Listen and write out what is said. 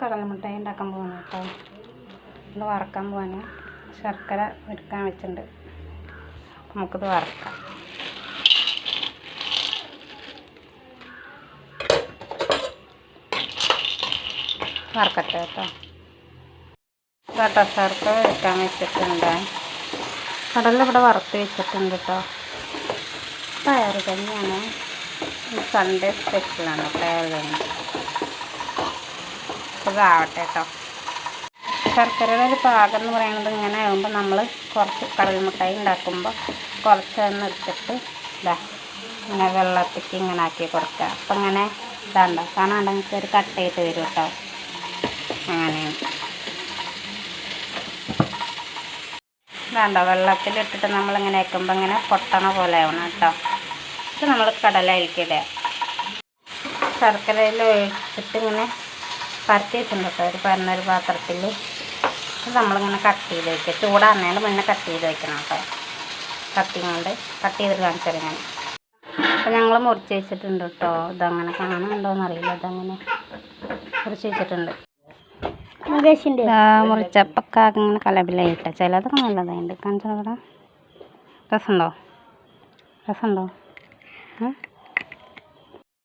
കടലമിഠായി ഉണ്ടാക്കാൻ പോകുന്നു കേട്ടോ. ഇത് വറക്കാൻ പോവാണ്. ശർക്കര ഒരുക്കാൻ വെച്ചിട്ടുണ്ട്. നമുക്കിത് വറക്കാം. വറക്കട്ടെ കേട്ടോ. കേട്ടോ ശർക്കര ഒരുക്കാൻ വെച്ചിട്ടുണ്ട്. കടല ഇവിടെ വറുത്ത് വെച്ചിട്ടുണ്ട് കേട്ടോ. പയർ തന്നെയാണ്. സൺഡേ സ്പെഷ്യലാണ് പയർ കഞ്ഞി ഇതാവട്ടെ കേട്ടോ. ശർക്കരയുടെ ഒരു പാകം എന്ന് പറയുന്നത് ഇങ്ങനെ ആകുമ്പോൾ നമ്മൾ കുറച്ച് കടൽ മിഠായി ഉണ്ടാക്കുമ്പോൾ കുറച്ച് തന്നെ എടുത്തിട്ട് ഇതാ ഇങ്ങനെ വെള്ളത്തിക്ക് ഇങ്ങനെ ആക്കി കൊടുക്കുക. അപ്പം ഇങ്ങനെ ഇതാണ്ടോ? കാണാണ്ടെങ്കിൽ ഒരു കട്ടയിട്ട് വരും കേട്ടോ. അങ്ങനെയാണ്. ഇതാണ്ടോ? വെള്ളത്തിലിട്ടിട്ട് നമ്മളിങ്ങനെ വെക്കുമ്പോൾ ഇങ്ങനെ പൊട്ടണ പോലെ ആവണം കേട്ടോ. ഇത് നമ്മൾ കടലയിലേക്കിടുക ശർക്കരയിൽ ഒഴിച്ചിട്ട് ഇങ്ങനെ പരത്തി വെച്ചിട്ടുണ്ട് കേട്ടോ ഒരു പരന്നൊരു പാത്രത്തിൽ ഇത് നമ്മളിങ്ങനെ കട്ട് ചെയ്ത് വയ്ക്കുക ചൂടാറുന്നതിന് മുന്നേ കട്ട് ചെയ്ത് വെക്കണം കേട്ടോ. കട്ടിങ് കൊണ്ട് കട്ട് ചെയ്തിട്ട് കാണിച്ചാൽ ഞാൻ. അപ്പോൾ ഞങ്ങൾ മുറിച്ച് വെച്ചിട്ടുണ്ട് കേട്ടോ. ഇതങ്ങനെ കാണുന്നുണ്ടോയെന്ന് അറിയില്ല ഇതങ്ങനെ മുറിച്ച് വെച്ചിട്ടുണ്ട്. മുറിച്ചപ്പൊക്കെ ഇങ്ങനെ കലബിലായിട്ട് ചിലതൊക്കെ നല്ലതായിട്ട് കാണിച്ചാൽ ഇവിടെ രസമുണ്ടോ? രസമുണ്ടോ? ഏ?